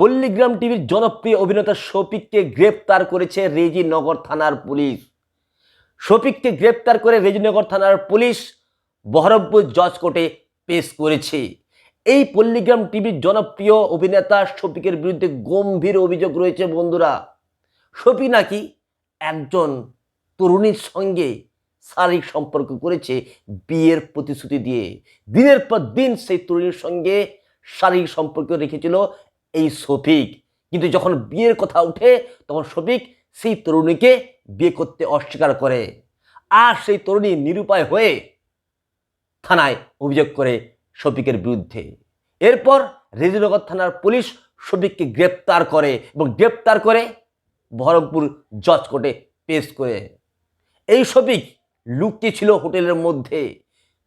পল্লীগ্রাম টিভির জনপ্রিয় অভিনেতা শফিককে গ্রেপ্তার করেছে রেজিনগর থানার পুলিশ। শফিককে গ্রেপ্তার করে রেজিনগর থানার পুলিশ বহরমপুর জজ কোর্টে পেশ করেছে। এই পল্লীগ্রাম টিভির জনপ্রিয় অভিনেতা শফিকের বিরুদ্ধে গম্ভীর অভিযোগ রয়েছে বন্ধুরা। শফিক নাকি একজন তরুণীর সঙ্গে শারীরিক সম্পর্ক করেছে বিয়ের প্রতিশ্রুতি দিয়ে। দিনের পর দিন সেই তরুণীর সঙ্গে শারীরিক সম্পর্ক রেখেছিল এই শফিক। কিন্তু যখন বিয়ের কথা ওঠে, তখন শফিক সেই তরুণীকে বিয়ে করতে অস্বীকার করে। আর সেই তরুণী নিরুপায় হয়ে থানায় অভিযোগ করে শফিকের বিরুদ্ধে। এরপর রেজিনগর থানার পুলিশ শফিককে গ্রেপ্তার করে এবং গ্রেপ্তার করে বহরমপুর জজ কোর্টে পেশ করে। এই শফিক লুকিয়ে ছিল হোটেলের মধ্যে।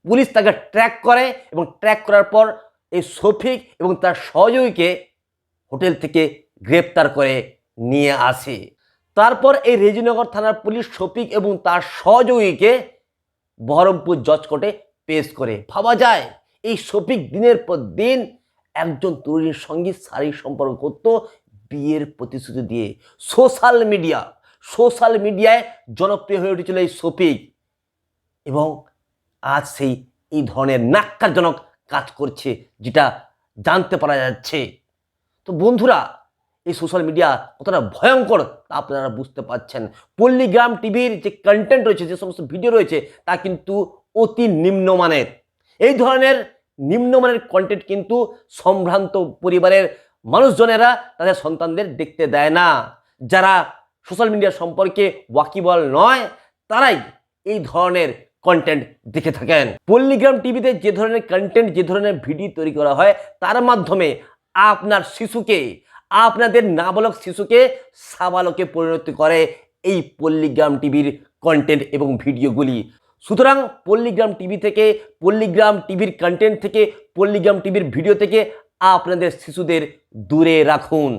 পুলিশ তাকে ট্র্যাক করে এবং ট্র্যাক করার পর এই শফিক এবং তার সহযোগীকে হোটেল থেকে গ্রেপ্তার করে নিয়ে আসে। তারপর এই রেজিনগর থানার পুলিশ শফিক এবং তার সহযোগীকে বহরমপুর জজ কোর্টে পেশ করে। ভাবা যায়, এই শফিক দিনের পর দিন একজন তরুণীর সঙ্গে শারীরিক সম্পর্ক করত বিয়ের প্রতিশ্রুতি দিয়ে। সোশ্যাল মিডিয়া, সোশ্যাল মিডিয়ায় জনপ্রিয় হয়ে উঠেছিল এই শফিক এবং আজ সেই এই ধরনের নাক্কারজনক কাজ করছে যেটা জানতে পারা যাচ্ছে। তো বন্ধুরা, এই সোশ্যাল মিডিয়া কতটা ভয়ঙ্কর তা আপনারা বুঝতে পারছেন। পল্লীগ্রাম টিভির যে কন্টেন্ট রয়েছে, যে সমস্ত ভিডিও রয়েছে, তা কিন্তু অতি নিম্নমানের। এই ধরনের নিম্নমানের কন্টেন্ট কিন্তু সম্ভ্রান্ত পরিবারের মানুষজনেরা তাদের সন্তানদের দেখতে দেয় না। যারা সোশ্যাল মিডিয়া সম্পর্কে ওয়াকিবল নয়, তারাই এই ধরনের কন্টেন্ট দেখে থাকেন। পল্লীগ্রাম টিভিতে যে ধরনের কন্টেন্ট যে ধরনের ভিডিও তৈরি করা হয়, তার মাধ্যমে আপনার শিশুকে, আপনাদের নাবালক শিশুকে সাবালকে পরিণত করে এই পল্লিগ্রাম টিভির কন্টেন্ট এবং ভিডিওগুলি। সুতরাং পল্লিগ্রাম টিভি থেকে, পল্লিগ্রাম টিভির কন্টেন্ট থেকে, পল্লিগ্রাম টিভির ভিডিও থেকে আপনাদের শিশুদের দূরে রাখুন।